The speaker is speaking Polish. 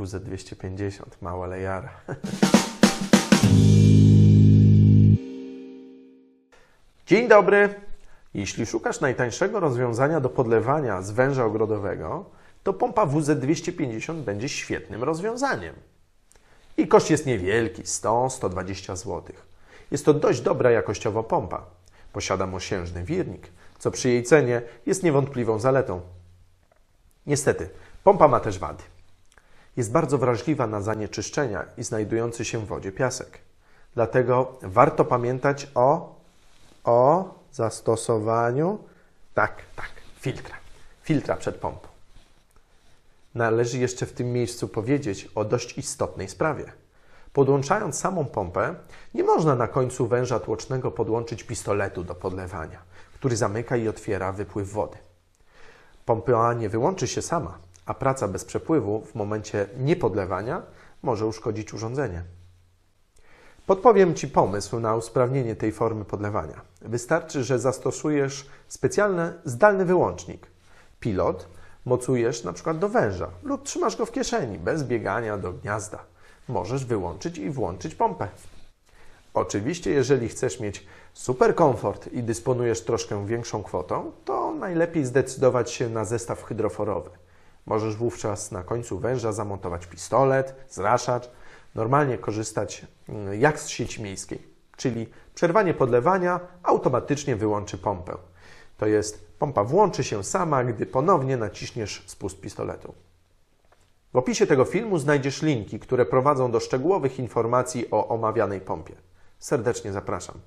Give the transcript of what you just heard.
WZ250, mała lejara. Dzień dobry. Jeśli szukasz najtańszego rozwiązania do podlewania z węża ogrodowego, to pompa WZ250 będzie świetnym rozwiązaniem. I koszt jest niewielki 100-120 zł. Jest to dość dobra jakościowo pompa. Posiada mosiężny wirnik, co przy jej cenie jest niewątpliwą zaletą. Niestety, pompa ma też wady. Jest bardzo wrażliwa na zanieczyszczenia i znajdujący się w wodzie piasek. Dlatego warto pamiętać o, o zastosowaniu, tak, tak, filtra. Filtra przed pompą. Należy jeszcze w tym miejscu powiedzieć o dość istotnej sprawie. Podłączając samą pompę, nie można na końcu węża tłocznego podłączyć pistoletu do podlewania, który zamyka i otwiera wypływ wody. Pompa nie wyłączy się sama, a praca bez przepływu w momencie niepodlewania może uszkodzić urządzenie. Podpowiem Ci pomysł na usprawnienie tej formy podlewania. Wystarczy, że zastosujesz specjalny zdalny wyłącznik. Pilot mocujesz na przykład do węża lub trzymasz go w kieszeni bez biegania do gniazda. Możesz wyłączyć i włączyć pompę. Oczywiście, jeżeli chcesz mieć super komfort i dysponujesz troszkę większą kwotą, to najlepiej zdecydować się na zestaw hydroforowy. Możesz wówczas na końcu węża zamontować pistolet, zraszacz, normalnie korzystać mm, jak z sieci miejskiej, czyli przerwanie podlewania automatycznie wyłączy pompę. To jest pompa włączy się sama, gdy ponownie naciśniesz spust pistoletu. W opisie tego filmu znajdziesz linki, które prowadzą do szczegółowych informacji o omawianej pompie. Serdecznie zapraszam.